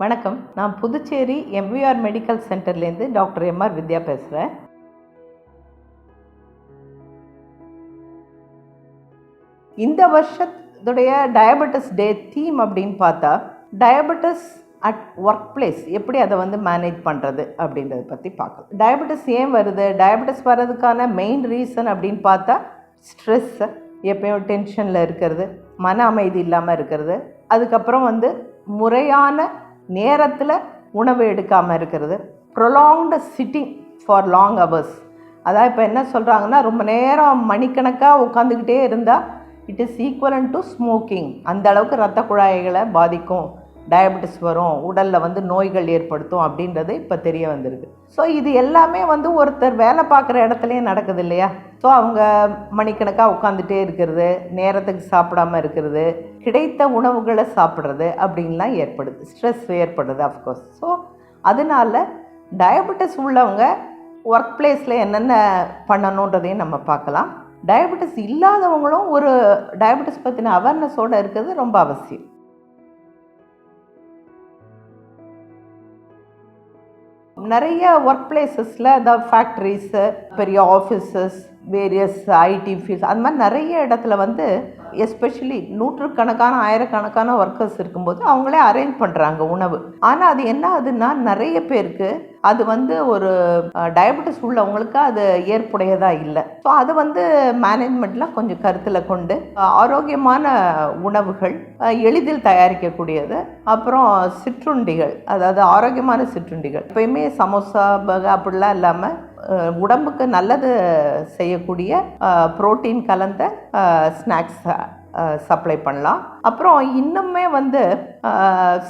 வணக்கம். நான் Puducherry MVR medical சென்டர்லேருந்து டாக்டர் எம்ஆர் வித்யா பேசுகிறேன் இந்த வருஷத்துடைய டயபெட்டிஸ் டே தீம் அப்படின்னு பார்த்தா டயபெட்டிஸ் அட் ஒர்க் பிளேஸ் எப்படி அதை வந்து மேனேஜ் பண்ணுறது அப்படின்றத பற்றி பார்க்கலாம். டயபெட்டிஸ் ஏன் வருது? டயபெட்டிஸ் வர்றதுக்கான மெயின் ரீசன் அப்படின்னு பார்த்தா ஸ்ட்ரெஸ்ஸு எப்பயும் டென்ஷனில் இருக்கிறது மன அமைதி இல்லாமல் இருக்கிறது. அதுக்கப்புறம் வந்து முறையான நேரத்தில் உணவு எடுக்காமல் இருக்கிறது. Prolonged sitting for long hours அதான் இப்போ என்ன சொல்கிறாங்கன்னா ரொம்ப நேரம் மணிக்கணக்காக உட்காந்துக்கிட்டே இருந்தால் it is equivalent to smoking அந்த அளவுக்கு ரத்த குழாய்களை பாதிக்கும். டயபெட்டிஸ் வரும் உடலில் வந்து நோய்கள் ஏற்படுத்தும் அப்படின்றது இப்போ தெரிய வந்திருக்கு. ஸோ இது எல்லாமே வந்து ஒருத்தர் வேலை பார்க்குற இடத்துலையே நடக்குது இல்லையா? ஸோ அவங்க மணிக்கணக்காக உட்காந்துட்டே இருக்கிறது நேரத்துக்கு சாப்பிடாம இருக்கிறது கிடைத்த உணவுகளை சாப்பிட்றது அப்படின்லாம் ஏற்படுது. ஸ்ட்ரெஸ் ஏற்படுது அஃப்கோர்ஸ் ஸோ அதனால டயபெட்டிஸ் உள்ளவங்க ஒர்க் பிளேஸில் என்னென்ன பண்ணணுன்றதையும் நம்ம பார்க்கலாம். டயபெட்டிஸ் இல்லாதவங்களும் ஒரு டயபெட்டிஸ் பற்றின அவேர்னஸோடு இருக்கிறது ரொம்ப அவசியம். நிறைய ஒர்க் பிளேசஸில் இந்த ஃபேக்ட்ரிஸு பெரிய ஆஃபீஸஸ் வேரியஸ் ஐடி ஃபீல்ட்ஸ் அந்த மாதிரி நிறைய இடத்துல வந்து எஸ்பெஷலி நூற்றுக்கணக்கான ஆயிரக்கணக்கான ஒர்க்கர்ஸ் இருக்கும்போது அவங்களே அரேஞ்ச் பண்ணுறாங்க உணவு. ஆனால் அது என்ன ஆகுதுன்னா நிறைய பேருக்கு அது வந்து ஒரு டயபெட்டிஸ் உள்ளவங்களுக்கு அது ஏற்புடையதாக இல்லை. ஸோ அது வந்து மேனேஜ்மெண்ட்டில் கொஞ்சம் கருத்தில் கொண்டு ஆரோக்கியமான உணவுகள் எளிதில் தயாரிக்கக்கூடியது. அப்புறம் சிற்றுண்டிகள் அதாவது ஆரோக்கியமான சிற்றுண்டிகள். எப்பயுமே சமோசா பக அப்படிலாம் இல்லாமல் உடம்புக்கு நல்லது செய்யக்கூடிய புரோட்டீன் கலந்த ஸ்நாக்ஸ் சப்ளை பண்ணலாம். அப்புறம் இன்னுமே வந்து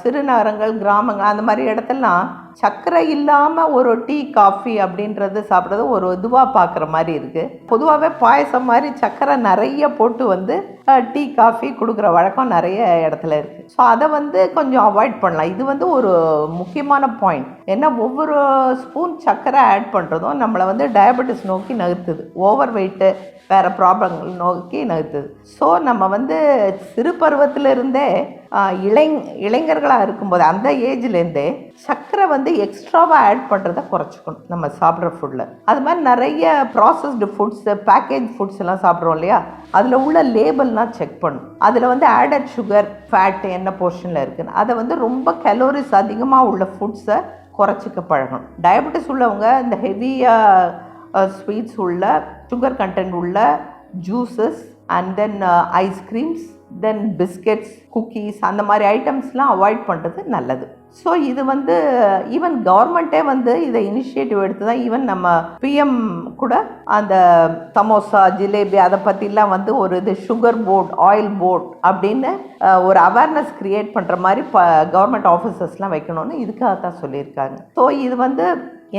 சிறுநகரங்கள் கிராமங்கள் அந்த மாதிரி இடத்துலலாம் சர்க்கரை இல்லாமல் ஒரு டீ காஃபி அப்படின்றது சாப்பிட்றது ஒரு இதுவாக பார்க்குற மாதிரி இருக்குது பொதுவாகவே பாயசம் மாதிரி சர்க்கரை நிறைய போட்டு வந்து டீ காஃபி கொடுக்குற வழக்கம் நிறைய இடத்துல இருக்குது ஸோ அதை வந்து கொஞ்சம் அவாய்ட் பண்ணலாம். இது வந்து ஒரு முக்கியமான பாயிண்ட் ஏன்னா ஒவ்வொரு ஸ்பூன் சர்க்கரை ஆட் பண்ணுறதும் நம்மளை வந்து டயபெட்டிஸ் நோக்கி நகர்த்துது. ஓவர் வெயிட்டு வேறு ப்ராப்ளங்கள் நோக்கி நகர்த்துது. ஸோ நம்ம வந்து சிறு ஆரம்பத்திலிருந்தே இளை இளைஞர்களாக இருக்கும்போது அந்த ஏஜ்லேருந்தே சர்க்கரை வந்து எக்ஸ்ட்ராவாக ஆட் பண்ணுறத குறைச்சிக்கணும் நம்ம சாப்பிட்ற ஃபுட்டில் அது மாதிரி நிறைய ப்ராசஸ்டு ஃபுட்ஸு பேக்கேஜ் ஃபுட்ஸ் எல்லாம் சாப்பிட்றோம் இல்லையா? அதில் உள்ள லேபிள்லாம் செக் பண்ணும் அதில் வந்து ஆடட் சுகர் ஃபேட் என்ன போர்ஷனில் இருக்குதுன்னு அதை வந்து ரொம்ப கலோரிஸ் அதிகமாக உள்ள ஃபுட்ஸை குறைச்சிக்க பழகணும். டயபெட்டிஸ் உள்ளவங்க இந்த ஹெவியாக ஸ்வீட்ஸ் உள்ள சுகர் கண்டென்ட் உள்ள juices and then ice creams then biscuits cookies அந்த மாதிரி ஐட்டம்ஸ்லாம் அவாய்ட் பண்ணுறது நல்லது. ஸோ இது வந்து ஈவன் கவர்மெண்ட்டே வந்து இதை இனிஷியேட்டிவ் எடுத்து தான் ஈவன் நம்ம பிஎம் கூட அந்த சமோசா ஜிலேபி அதை பற்றிலாம் வந்து ஒரு இது சுகர் போர்ட் ஆயில் போர்ட் அப்படின்னு ஒரு அவேர்னஸ் க்ரியேட் பண்ணுற மாதிரி ப கவர்மெண்ட் ஆஃபீஸர்ஸ்லாம் வைக்கணும்னு இதுக்காக தான் சொல்லியிருக்காங்க. ஸோ இது வந்து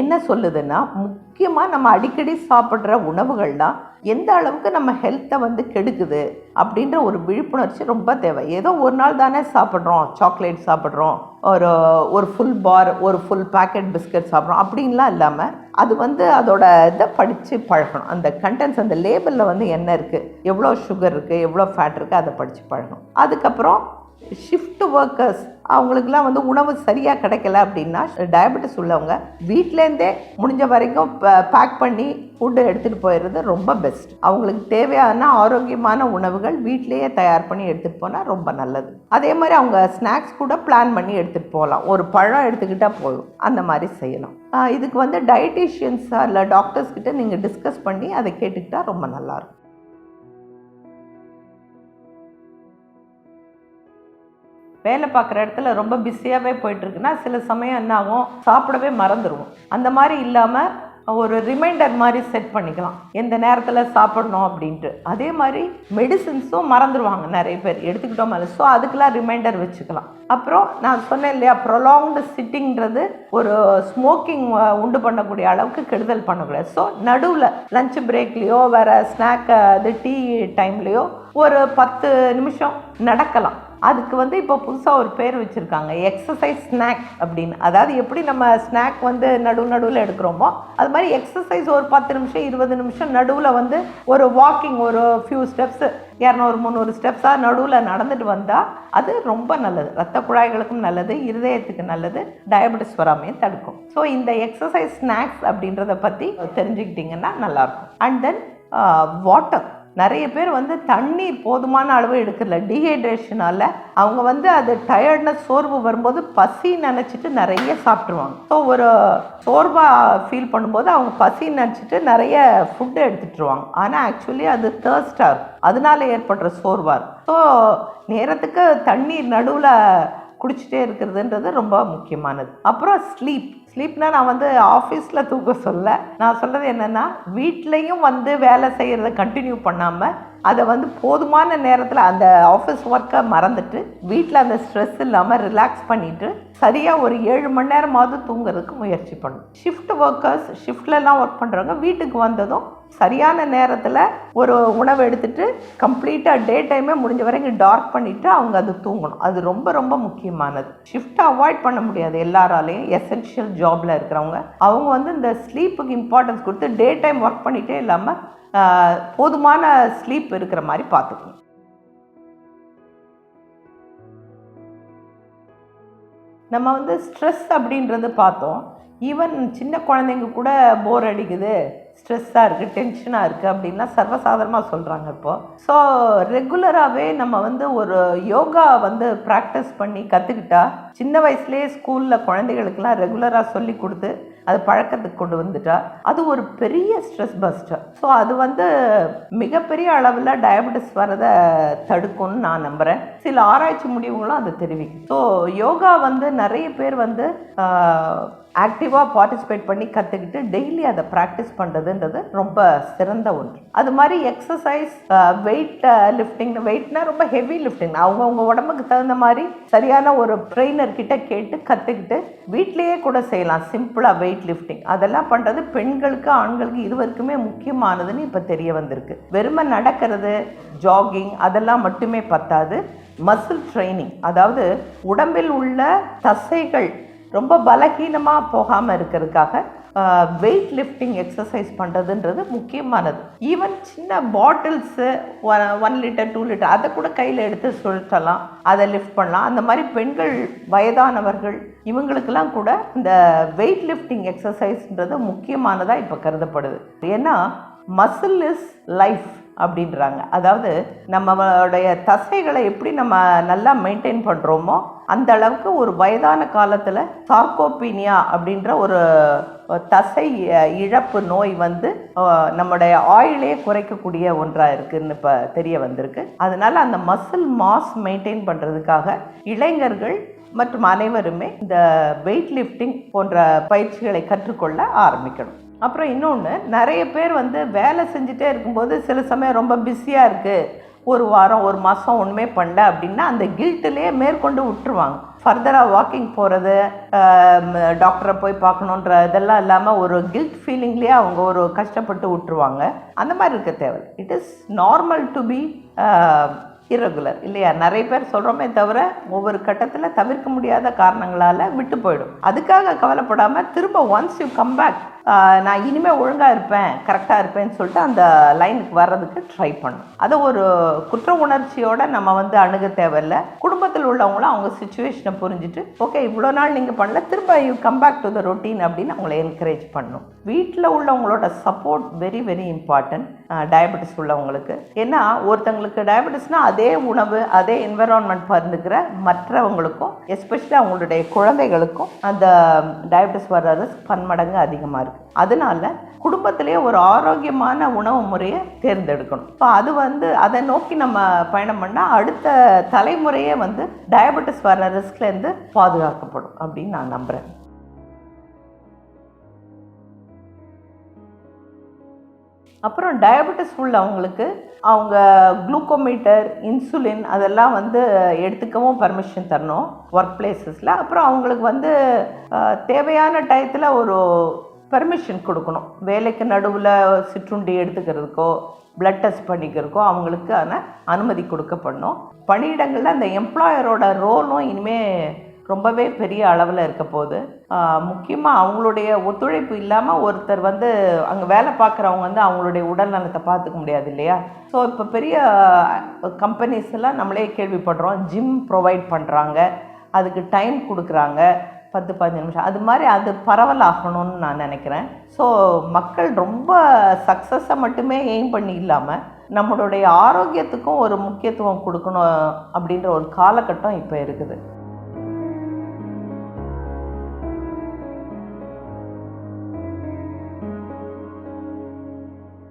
என்ன சொல்லுதுன்னா முக்கியமாக நம்ம அடிக்கடி சாப்பிட்ற உணவுகள்லாம் எந்த அளவுக்கு நம்ம ஹெல்த்தை வந்து கெடுக்குது அப்படின்ற ஒரு விழிப்புணர்ச்சி ரொம்ப தேவை. ஏதோ ஒரு நாள் தானே சாப்பிட்றோம். சாக்லேட் சாப்பிட்றோம். ஒரு ஒரு ஃபுல் பார் ஒரு ஃபுல் பேக்கெட் பிஸ்கட் சாப்பிட்றோம். அப்படின்லாம் இல்லாமல் அது வந்து அதோட இதை படித்து பழகணும். அந்த கண்டென்ட்ஸ் அந்த லேபிளில் வந்து என்ன இருக்குது எவ்வளோ சுகர் இருக்குது எவ்வளோ ஃபேட் இருக்குது அதை படித்து பழகணும். அதுக்கப்புறம் ஷிஃப்ட் ஒர்க்கர்ஸ் அவங்களுக்குலாம் வந்து உணவு சரியாக கிடைக்கல அப்படின்னா டயபெட்டிஸ் உள்ளவங்க வீட்டிலேருந்தே முடிஞ்ச வரைக்கும் பேக் பண்ணி ஃபுட்டு எடுத்துகிட்டு போயிடுறது ரொம்ப பெஸ்ட் அவங்களுக்கு தேவையான ஆரோக்கியமான உணவுகள் வீட்டிலேயே தயார் பண்ணி எடுத்துகிட்டு போனால் ரொம்ப நல்லது. அதே மாதிரி அவங்க ஸ்நாக்ஸ் கூட பிளான் பண்ணி எடுத்துகிட்டு போகலாம். ஒரு பழம் எடுத்துக்கிட்டால் போதும். அந்த மாதிரி செய்யலாம் இதுக்கு வந்து டயட்டிஷியன்ஸாக இல்லை டாக்டர்ஸ் கிட்ட நீங்கள் டிஸ்கஸ் பண்ணி அதை கேட்டுக்கிட்டால் ரொம்ப நல்லாயிருக்கும் வேலை பார்க்குற இடத்துல ரொம்ப பிஸியாகவே போயிட்டுருக்குன்னா சில சமயம் என்ன ஆகும்? சாப்பிடவே மறந்துடுவோம். அந்த மாதிரி இல்லாமல் ஒரு ரிமைண்டர் மாதிரி செட் பண்ணிக்கலாம். எந்த நேரத்தில் சாப்பிடணும் அப்படின்ட்டு. அதே மாதிரி மெடிசின்ஸும் மறந்துடுவாங்க நிறைய பேர். எடுத்துக்கிட்டோம் மேலே ஸோ அதுக்கெல்லாம் ரிமைண்டர் வச்சுக்கலாம். அப்புறம் நான் சொன்னேன் இல்லையா ப்ரொலாங்டு சிட்டிங்கிறது ஒரு ஸ்மோக்கிங் உண்டு பண்ணக்கூடிய அளவுக்கு கெடுதல் பண்ணக்கூடாது ஸோ நடுவில் லஞ்ச் பிரேக்லேயோ வேறு ஸ்நாக் அது டீ டைம்லேயோ ஒரு பத்து நிமிஷம் நடக்கலாம். அதுக்கு வந்து இப்போ புதுசாக ஒரு பேர் வச்சுருக்காங்க எக்ஸசைஸ் ஸ்நாக் அப்படின்னு. அதாவது எப்படி நம்ம ஸ்நாக் வந்து நடு நடுவில் எடுக்கிறோமோ அது மாதிரி எக்ஸசைஸ் ஒரு பத்து நிமிஷம் இருபது நிமிஷம் நடுவில் வந்து ஒரு வாக்கிங் ஒரு ஃபியூ ஸ்டெப்ஸ் இரநூறு முந்நூறு ஸ்டெப்ஸாக நடுவில் நடந்துட்டு வந்தால் அது ரொம்ப நல்லது. ரத்த குழாய்களுக்கும் நல்லது இருதயத்துக்கு நல்லது டயபெட்டிஸ் வராமையும் தடுக்கும். ஸோ இந்த எக்ஸசைஸ் ஸ்நாக்ஸ் அப்படின்றத பற்றி தெரிஞ்சுக்கிட்டிங்கன்னா நல்லாயிருக்கும். அண்ட் தென் வாட்டர் நிறைய பேர் வந்து தண்ணீர் போதுமான அளவு எடுக்கல டீஹைட்ரேஷனால் அவங்க வந்து அது டயர்ட்னஸ் சோர்வு வரும்போது பசி நினச்சிட்டு நிறைய சாப்பிட்ருவாங்க ஸோ ஒரு சோர்வாக ஃபீல் பண்ணும்போது அவங்க பசி நினச்சிட்டு நிறைய ஃபுட்டு எடுத்துட்டுருவாங்க. ஆனால் ஆக்சுவலி அது தேர்ஸ்டாக இருக்கும். அதனால ஏற்படுற சோர்வாக இருக்கும். ஸோ நேரத்துக்கு தண்ணீர் நடுவில் குடிச்சிட்டே இருக்கிறதுன்றது ரொம்ப முக்கியமானது. அப்புறம் ஸ்லீப் ஸ்லீப்னால் நான் வந்து ஆஃபீஸில் தூக்க சொல்ல. நான் சொல்கிறது என்னென்னா வீட்லேயும் வந்து வேலை செய்கிறத கண்டினியூ பண்ணாமல் அதை வந்து போதுமான நேரத்தில் அந்த ஆஃபீஸ் ஒர்க்கை மறந்துட்டு வீட்டில் அந்த ஸ்ட்ரெஸ் இல்லாமல் ரிலாக்ஸ் பண்ணிவிட்டு சரியாக ஒரு ஏழு மணி நேரமாவது தூங்குறதுக்கு முயற்சி பண்ணும் ஷிஃப்ட் ஒர்க்கர்ஸ் ஷிஃப்ட்லலாம் ஒர்க் பண்ணுறவங்க வீட்டுக்கு வந்ததும் சரியான நேரத்தில் ஒரு உணவு எடுத்துட்டு கம்ப்ளீட்டாக டே டைமே முடிஞ்ச வரைக்கும் டார்க் பண்ணிவிட்டு அவங்க அது தூங்கணும். அது ரொம்ப ரொம்ப முக்கியமானது. ஷிஃப்ட்டை அவாய்ட் பண்ண முடியாது எல்லாராலையும். எசென்ஷியல் ஜாபில் இருக்கிறவங்க அவங்க வந்து இந்த ஸ்லீப்புக்கு இம்பார்ட்டன்ஸ் கொடுத்து டே டைம் ஒர்க் பண்ணிகிட்டே இல்லாமல் போதுமான ஸ்லீப் இருக்கிற மாதிரி பார்த்துக்கணும். நம்ம வந்து ஸ்ட்ரெஸ் அப்படின்றது பார்த்தோம். ஈவன் சின்ன குழந்தைங்க கூட போர் அடிக்குது. ஸ்ட்ரெஸ்ஸாக இருக்குது டென்ஷனாக இருக்குது அப்படின்லாம் சர்வசாதாரணமாக சொல்கிறாங்க இப்போது ஸோ ரெகுலராகவே நம்ம வந்து ஒரு யோகா வந்து ப்ராக்டிஸ் பண்ணி கற்றுக்கிட்டா சின்ன வயசுலேயே ஸ்கூலில் குழந்தைகளுக்கெல்லாம் ரெகுலராக சொல்லி கொடுத்து அது பழக்கத்துக்கு கொண்டு வந்துட்டா அது ஒரு பெரிய ஸ்ட்ரெஸ் பஸ்டர் ஸோ அது வந்து மிகப்பெரிய அளவில் டயபெட்டிஸ் வரதை தடுக்கும்னு நான் நம்புகிறேன் சில ஆராய்ச்சி முடிவுகளும் அதை தெரிவிக்கும். ஸோ யோகா வந்து நிறைய பேர் வந்து ஆக்டிவாக பார்ட்டிசிபேட் பண்ணி கற்றுக்கிட்டு டெய்லி அதை ப்ராக்டிஸ் பண்ணுறதுன்றது ரொம்ப சிறந்த ஒன்று. அது மாதிரி எக்ஸசைஸ் வெயிட் லிஃப்டிங் வெயிட்னா ரொம்ப ஹெவி லிஃப்டிங் அவங்கவுங்க உடம்புக்கு தகுந்த மாதிரி சரியான ஒரு ட்ரெயினர் கிட்ட கேட்டு கற்றுக்கிட்டு வீட்லேயே கூட செய்யலாம். சிம்பிளாக வெயிட் லிஃப்டிங் அதெல்லாம் பண்ணுறது பெண்களுக்கு ஆண்களுக்கு இருவருக்குமே முக்கியமானதுன்னு இப்போ தெரிய வந்திருக்கு. வெறுமை நடக்கிறது ஜாகிங் அதெல்லாம் மட்டுமே பத்தாது. மசில் ட்ரைனிங் அதாவது உடம்பில் உள்ள தசைகள் ரொம்ப பலகீனமாக போகாமல் இருக்கிறதுக்காக வெயிட் லிஃப்டிங் எக்ஸசைஸ் பண்ணுறதுன்றது முக்கியமானது. ஈவன் சின்ன bottles one litre two litre அதை கூட கையில் எடுத்து சுழற்றலாம் அதை லிஃப்ட் பண்ணலாம். அந்த மாதிரி பெண்கள் வயதானவர்கள் இவங்களுக்கெல்லாம் கூட இந்த வெயிட் லிஃப்டிங் எக்ஸசைஸ்ன்றது முக்கியமானதாக இப்போ கருதப்படுது. ஏன்னா மசில் இஸ் லைஃப் அப்படின்றாங்க. அதாவது நம்மளுடைய தசைகளை எப்படி நம்ம நல்லா மெயின்டைன் பண்ணுறோமோ அந்த அளவுக்கு ஒரு வயதான காலத்தில் சார்கோபீனியா அப்படின்ற ஒரு தசை இழப்பு நோய் வந்து நம்முடைய ஆயிலே குறைக்கக்கூடிய ஒன்றாக இருக்குதுன்னு இப்போ தெரிய வந்திருக்கு. அதனால் அந்த மசில் மாஸ் மெயின்டைன் பண்ணுறதுக்காக இளைஞர்கள் மற்றும் அனைவருமே இந்த வெயிட் லிஃப்டிங் போன்ற பயிற்சிகளை கற்றுக்கொள்ள ஆரம்பிக்கணும். அப்புறம் இன்னொன்று நிறைய பேர் வந்து வேலை செஞ்சுட்டே இருக்கும்போது சில சமயம் ரொம்ப பிஸியாக இருக்குது ஒரு வாரம் ஒரு மாதம் ஒன்றுமே பண்ணல அப்படின்னா அந்த கில்ட்டிலே மேற்கொண்டு விட்டுருவாங்க. ஃபர்தராக வாக்கிங் போகிறது டாக்டரை போய் பார்க்கணுன்ற இதெல்லாம் இல்லாமல் ஒரு கில்ட் ஃபீலிங்லேயே அவங்க ஒரு கஷ்டப்பட்டு விட்டுருவாங்க. அந்த மாதிரி இருக்க தேவை. It is normal to be regular இல்லையா? நிறைய பேர் சொல்கிறோமே தவிர ஒவ்வொரு கட்டத்தில் தவிர்க்க முடியாத காரணங்களால் விட்டு போயிடும். அதுக்காக கவலைப்படாமல் திரும்ப ஒன்ஸ் யூ கம் பேக் நான் இனிமேல் ஒழுங்காக இருப்பேன் கரெக்டாக இருப்பேன்னு சொல்லிட்டு அந்த லைனுக்கு வர்றதுக்கு ட்ரை பண்ணும் அதை ஒரு குற்ற உணர்ச்சியோடு நம்ம வந்து அணுக தேவையில்லை. குடும்பத்தில் உள்ளவங்களும் அவங்க சுச்சுவேஷனை புரிஞ்சுட்டு ஓகே இவ்வளோ நாள் நீங்கள் பண்ணல திரும்ப you come back to the routine அப்படின்னு அவங்கள என்கரேஜ் பண்ணும் வீட்டில் உள்ளவங்களோட support very very important diabetes உள்ளவங்களுக்கு. ஏன்னா ஒருத்தங்களுக்கு டயபெட்டிஸ்னால் அதே உணவு அதே என்விரான்மெண்ட் பருந்துக்கிற மற்றவங்களுக்கும் எஸ்பெஷலி அவங்களுடைய குழந்தைகளுக்கும் அந்த டயபெட்டிஸ் வர்ற ரிஸ்க் பன்மடங்கு அதிகமாக இருக்குது அதனால குடும்பத்திலேயே ஒரு ஆரோக்கியமான உணவு முறையை தேர்ந்தெடுக்கணும். இப்போ அது வந்து அதை நோக்கி நம்ம பயணம் பண்ணால் அடுத்த தலைமுறையே வந்து டயபெட்டிஸ் வர ரிஸ்க்லேருந்து பாதுகாக்கப்படும் அப்படின்னு நான் நம்புகிறேன் அப்புறம் டயபெட்டிஸ் உள்ளவங்களுக்கு அவங்க குளுக்கோமீட்டர் இன்சுலின் அதெல்லாம் வந்து எடுத்துக்கவும் பர்மிஷன் தரணும் ஒர்க் பிளேசஸில் அப்புறம் அவங்களுக்கு வந்து தேவையான டயத்தில் ஒரு பர்மிஷன் கொடுக்கணும். வேலைக்கு நடுவில் சிற்றுண்டி எடுத்துக்கிறதுக்கோ பிளட் டெஸ்ட் பண்ணிக்கிறதுக்கோ அவங்களுக்கான அனுமதி கொடுக்கப்படணும். பணியிடங்களில் அந்த எம்ப்ளாயரோட ரோலும் இனிமேல் ரொம்பவே பெரிய அளவில் இருக்க போகுது. முக்கியமாக அவங்களுடைய ஒத்துழைப்பு இல்லாமல் ஒருத்தர் வந்து அங்கே வேலை பார்க்குறவங்க வந்து அவங்களுடைய உடல் நலத்தை பார்த்துக்க முடியாது இல்லையா? ஸோ இப்போ பெரிய கம்பெனிஸ் எல்லாம் நம்மளே கேள்விப்படுறோம். ஜிம் ப்ரொவைட் பண்ணுறாங்க அதுக்கு டைம் கொடுக்குறாங்க. பத்து பதினஞ்சு நிமிஷம். அது மாதிரி அது பரவலாகணும்னு நான் நினைக்கிறேன். ஸோ மக்கள் ரொம்ப சக்ஸஸை மட்டுமே எய்ம் பண்ணி இல்லாமல் நம்மளுடைய ஆரோக்கியத்துக்கும் ஒரு முக்கியத்துவம் கொடுக்கணும் அப்படின்ற ஒரு காலகட்டம் இப்போ இருக்குது.